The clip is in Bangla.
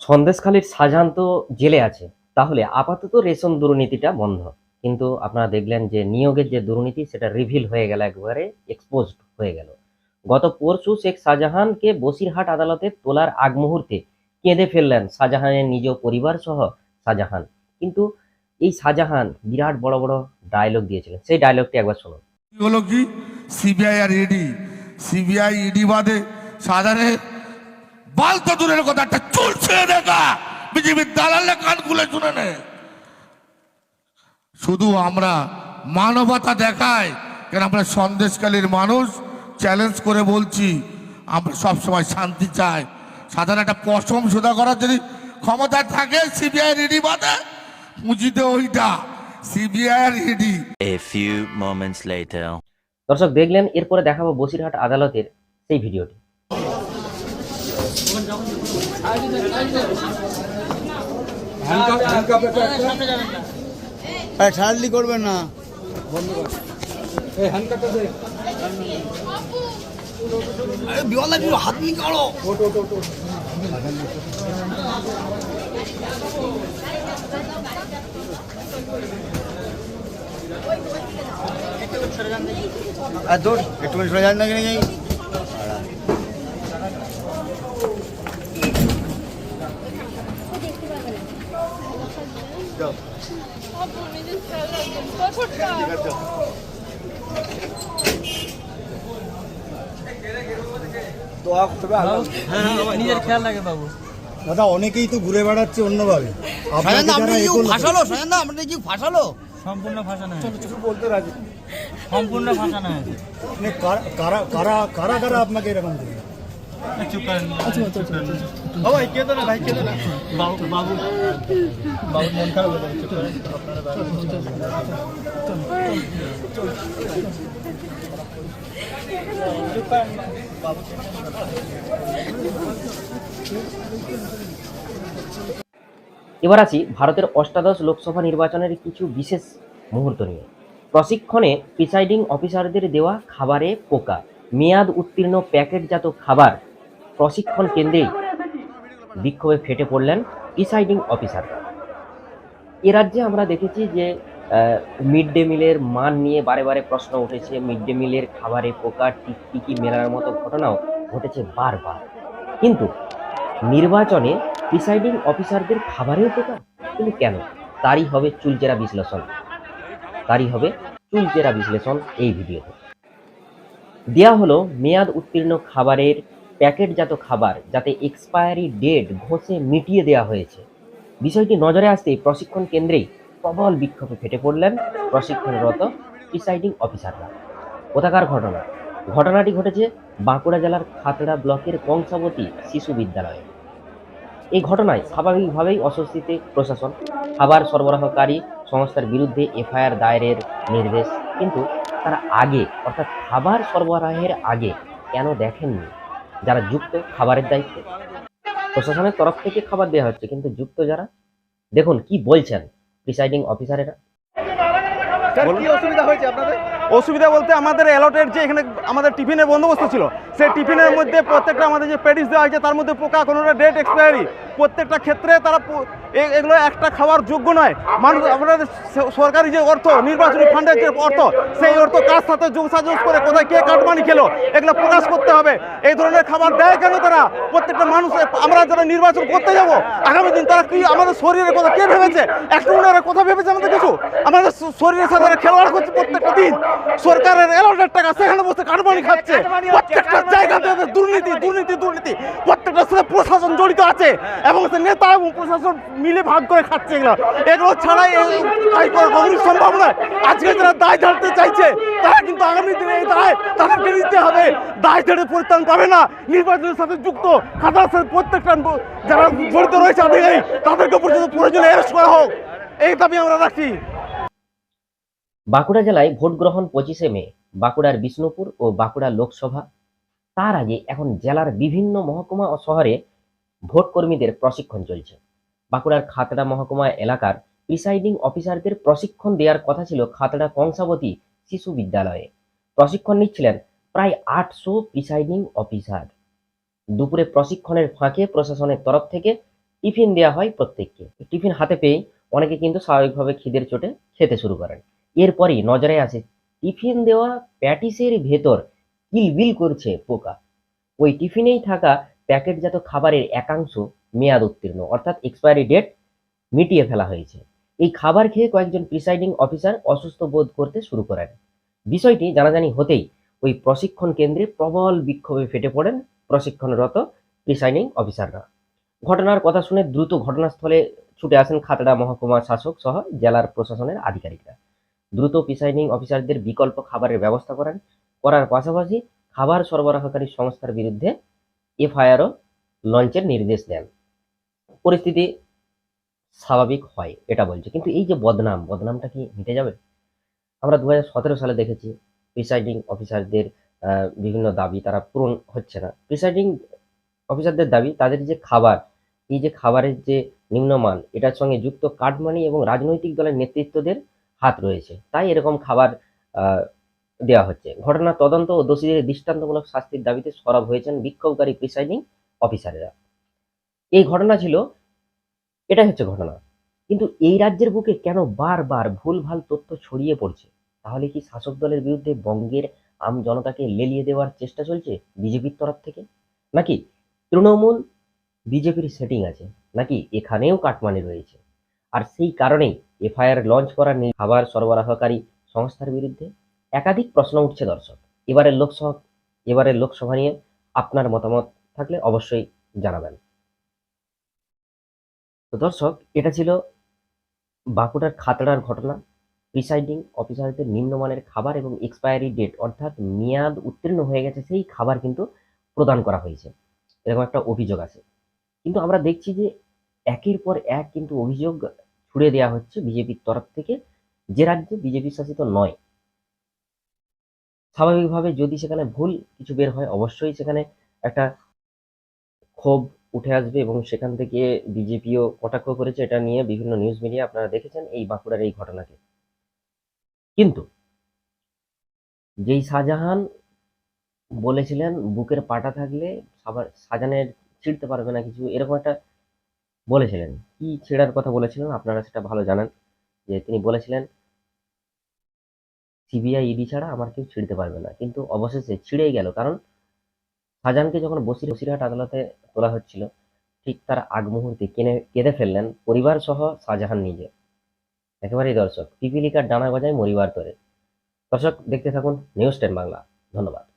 সন্দেশখালীর শাহজাহান তো জেলে আছে। তাহলে আপাতত রেশন দুর্নীতিটা বন্ধ। কিন্তু আপনারা দেখলেন যে নিয়োগের যে দুর্নীতি, সেটা রিভিল হয়ে গেল একবারে এক্সপোজড হয়ে গেল। গত পরশু শেখ শাহজাহানকে বসিরহাট আদালতে তোলার আগ মুহূর্তে কেঁদে ফেললেন শাহজাহানের নিজ পরিবার সহ শাহজাহান। কিন্তু এই শাহজাহান বিরাট বড় বড় ডায়লগ দিয়েছিলেন। সেই ডায়লগটি একবার শুনুন। হলো কি? সিবিআই আর ইডি সিবিআই ইডি বাদে সাধারণে বাল তো দূরের কথা একটা চুল ছেড়ে দেখা। বিজেপির দালালে কান খুলে শুনে নে। শুধু আমরা মানবতা দেখায় কেন আমরা সন্দেশকালীর মানুষ চ্যালেঞ্জ করে বলছি আমরা সবসময় শান্তি চাই। সাধারণ একটা পশম সোদা করার যদি ক্ষমতা থাকে সিবিআই ইডি বাদে পুঁজিতে ওইটা CBI ED A few moments later. দর্শক দেখলেন এরপরে দেখাবো বসিরহাট আদালতের সেই ভিডিওটি। আরে ছাড়লি করবে না। আরে বিওয়ালা একটু হাত কাড়ো। আর দৌড় একটু সরে যান না কিনে যাই নিজের খেয়াল রাখে বাবু। দাদা অনেকেই তো ঘুরে বেড়াচ্ছে অন্যভাবে। আপনাকে আমরা যারা এ কি ফাঁসালো সাজান আমরা কি ফাঁসালো সম্পূর্ণ ফাঁসানো হয়েছে। সম্পূর্ণ হয়েছে। মানে কারা- কারা কারা কারা কারা আপনাকে এরকম? চুপ করেন। চুপ করেন। বাবু বাবু বাবু মন খারাপ হয়ে করেন। এবার আসি ভারতের অষ্টাদশ লোকসভা নির্বাচনের কিছু বিশেষ মুহূর্ত নিয়ে প্রশিক্ষণে প্রিসাইডিং অফিসারদের দেওয়া খাবারে পোকা মেয়াদ উত্তীর্ণ প্যাকেটজাত খাবার প্রশিক্ষণ কেন্দ্রেই বিক্ষোভে ফেটে পড়লেন প্রিসাইডিং অফিসাররা এ রাজ্যে আমরা দেখেছি যে মিড ডে মিলের মান নিয়ে বারে বারে প্রশ্ন উঠেছে। মিড ডে মিলের খাবারে পোকা টিকটিকি মেলার মতো ঘটনাও ঘটেছে বারবার। কিন্তু নির্বাচনে প্রিসাইডিং অফিসারদের খাবারেও পোকা? কিন্তু কেন? তারই হবে চুলচেরা বিশ্লেষণ। তারই হবে চুলচেরা বিশ্লেষণ এই ভিডিওতে। দেয়া হলো মেয়াদ উত্তীর্ণ খাবারের প্যাকেটজাত খাবার যাতে এক্সপায়ারি ডেট ঘষে মিটিয়ে দেওয়া হয়েছে। বিষয়টি নজরে আসতেই প্রশিক্ষণ কেন্দ্রেই প্রবল বিক্ষোভে ফেটে পড়লেন প্রশিক্ষণরত প্রিসাইডিং অফিসাররা কোথাকার ঘটনা? ঘটনাটি ঘটেছে বাঁকুড়া জেলার খাতড়া ব্লকের কংসাবতী শিশু বিদ্যালয়ে। এই ঘটনায় স্বাভাবিকভাবেই অস্বস্তিতে প্রশাসন, খাবার সরবরাহকারী সংস্থার বিরুদ্ধে এফআইআর দায়েরের নির্দেশ। কিন্তু তারা আগে, অর্থাৎ খাবার সরবরাহের আগে কেন দেখেননি? যারা যুক্ত, খাবারের দায়িত্বে। প্রশাসনের তরফ থেকে খাবার দেওয়া হচ্ছে, কিন্তু যুক্ত যারা, দেখুন কি বলছেন প্রিসাইডিং অফিসারেরা অসুবিধা বলতে আমাদের অ্যালটের যে এখানে আমাদের টিফিনের বন্দোবস্ত ছিল, সেই টিফিনের মধ্যে প্রত্যেকটা আমাদের যে প্যাডিস দেওয়া হয়েছে, তার মধ্যে পোকা কোনোটা ডেট এক্সপায়ারি প্রত্যেকটা ক্ষেত্রে তারা এগুলো একটা খাওয়ার যোগ্য নয়। মানুষ স- সরকারি যে অর্থ, নির্বাচনী ফান্ডের যে অর্থ, সেই অর্থ কার সাথে যোগসাযোগ করে কোথায় কে কাটমানি খেলো, এগুলো প্রকাশ করতে হবে। এই ধরনের খাবার দেয় কেন তারা? প্রত্যেকটা মানুষ, আমরা যারা নির্বাচন করতে যাব, আগামী দিন তারা কি আমাদের শরীরের কথা কে ভেবেছে? একটু কথা ভেবেছে আমাদের কিছু? আমাদের শরীরের সাথে খেলোয়াড় করছে প্রত্যেকটা দিন। সরকারের এলাটের টাকা সেখানে বসে কাটমানি খাচ্ছে। প্রত্যেকটা জায়গাতে দুর্নীতি দুর্নীতি দুর্নীতি। প্রত্যেকটা সাথে প্রশাসন জড়িত আছে এবং সে নেতা এবং প্রশাসন মিলে ভাগ করে খাচ্ছে এগুলো। এগুলো ছাড়াই কাজ করা সম্ভব নয়। আজকে যারা দায় ঝাড়তে চাইছে, তারা কিন্তু আগামী দিনে এই দায় তাদেরকে নিতে হবে। দায় ঝাড়ে পরিত্রাণ পাবে না। নির্বাচনের সাথে যুক্ত খাতার সাথে প্রত্যেকটা যারা জড়িত রয়েছে আধিকারিক তাদেরকে পর্যন্ত প্রয়োজনে অ্যারেস্ট করা হোক। এই দাবি আমরা রাখি বাঁকুড়া জেলায় ভোট গ্রহণ পঁচিশে মে, বাঁকুড়ার বিষ্ণুপুর ও বাঁকুড়া লোকসভা। তার আগে এখন জেলার বিভিন্ন মহকুমা ও শহরে ভোট কর্মীদের প্রশিক্ষণ চলছে। বাঁকুড়ার খাতড়া মহকুমা এলাকার প্রিসাইডিং অফিসারদের প্রশিক্ষণ দেওয়ার কথা ছিল খাতড়া কংসাবতী শিশু বিদ্যালয়ে। প্রশিক্ষণ নিচ্ছিলেন প্রায় আটশো প্রিসাইডিং অফিসার। দুপুরে প্রশিক্ষণের ফাঁকে প্রশাসনের তরফ থেকে টিফিন দেওয়া হয় প্রত্যেককে। টিফিন হাতে পেয়েই অনেকে কিন্তু স্বাভাবিকভাবে খিদের চোটে খেতে শুরু করেন। এরপরই নজরে আসে, টিফিন দেওয়া প্যাটিসের ভেতর কিলবিল করছে পোকা। ওই টিফিনেই থাকা প্যাকেটজাত খাবারের একাংশ মেয়াদ উত্তীর্ণ, অর্থাৎ এক্সপায়ারি ডেট মিটিয়ে ফেলা হয়েছে। এই খাবার খেয়ে কয়েকজন প্রিসাইডিং অফিসার অসুস্থ বোধ করতে শুরু করেন। বিষয়টি জানাজানি হতেই ওই প্রশিক্ষণ কেন্দ্রে প্রবল বিক্ষোভে ফেটে পড়েন প্রশিক্ষণরত প্রিসাইডিং অফিসাররা ঘটনার কথা শুনে দ্রুত ঘটনাস্থলে ছুটে আসেন খাতড়া মহকুমা শাসক সহ জেলার প্রশাসনের আধিকারিকরা। দ্রুত প্রিসাইডিং অফিসারদের বিকল্প খাবারের ব্যবস্থা করেন। করার পাশাপাশি খাবার সরবরাহকারী সংস্থার বিরুদ্ধে এফআইআরও লঞ্চের নির্দেশ দেন। পরিস্থিতি স্বাভাবিক হয়, এটা বলছে। কিন্তু এই যে বদনাম, বদনামটা কি মিটে যাবে? আমরা দু হাজার সতেরো সালে দেখেছি প্রিসাইডিং অফিসারদের বিভিন্ন দাবি তারা পূরণ হচ্ছে না। প্রিসাইডিং অফিসারদের দাবি তাদের যে খাবার, এই যে খাবারের যে নিম্নমান, এটার সঙ্গে যুক্ত কাটমানি এবং রাজনৈতিক দলের নেতৃত্বদের হাত রয়েছে। তাই এরকম খাবার দেওয়া হচ্ছে। ঘটনা তদন্ত ও দোষীদের দৃষ্টান্তমূলক শাস্তির দাবিতে সরব হয়েছেন বিক্ষোভকারী প্রিসাইডিং অফিসারেরা। এই ঘটনা ছিল, এটাই হচ্ছে ঘটনা। কিন্তু এই রাজ্যের বুকে কেন বারবার ভুলভাল তথ্য ছড়িয়ে পড়ছে? তাহলে কি শাসক দলের বিরুদ্ধে বঙ্গের আম জনতাকে লেলিয়ে দেওয়ার চেষ্টা চলছে বিজেপির তরফ থেকে? নাকি তৃণমূল বিজেপির সেটিং আছে? নাকি এখানেও কাটমানি রয়েছে? আর সেই কারণেই এফআইআর লঞ্চ করার নি- খাবার সরবরাহকারী সংস্থার বিরুদ্ধে একাধিক প্রশ্ন উঠছে দর্শক। এবারের লোকসভা এবারের লোকসভা নিয়ে আপনার মতামত থাকলে অবশ্যই জানাবেন। তো দর্শক, এটা ছিল বাঁকুড়ার খাতড়ার ঘটনা। প্রিসাইডিং অফিসারদের নিম্নমানের খাবার এবং এক্সপায়ারি ডেট, অর্থাৎ মেয়াদ উত্তীর্ণ হয়ে গেছে, সেই খাবার কিন্তু প্রদান করা হয়েছে। এরকম একটা অভিযোগ আছে। কিন্তু আমরা দেখছি যে একের পর এক কিন্তু অভিযোগ ছুড়ে দেওয়া হচ্ছে বিজেপির তরফ থেকে। যে রাজ্যে বিজেপি শাসিত নয়, স্বাভাবিকভাবে যদি সেখানে ভুল কিছু বের হয়, অবশ্যই সেখানে একটা ক্ষোভ উঠে আসবে এবং সেখান থেকে বিজেপিও কটাক্ষ করেছে। এটা নিয়ে বিভিন্ন নিউজ মিডিয়া আপনারা দেখেছেন এই বাঁকুড়ার এই ঘটনাকে। কিন্তু যেই শাহজাহান বলেছিলেন, বুকের পাটা থাকলে সাবার সাজানের ছিঁড়তে পারবে না কিছু, এরকম একটা বলেছিলেন। কি ছেঁড়ার কথা বলেছিলেন? আপনারা সেটা ভালো জানেন। যে তিনি বলেছিলেন, সিবিআই ইডি ছাড়া আমার কেউ ছিঁড়তে পারবে না। কিন্তু অবশেষে ছিঁড়েই গেল। কারণ শাহজাহানকে যখন বসির, বসিরহাট আদালতে তোলা হচ্ছিল, ঠিক তার আগ মুহূর্তে কেনে, কেঁদে ফেললেন পরিবার সহ শাহজাহান নিজে। একেবারেই দর্শক, পিপিলিকার ডানা গজায় মরিবার তরে। দর্শক, দেখতে থাকুন নিউজ টেন বাংলা। ধন্যবাদ।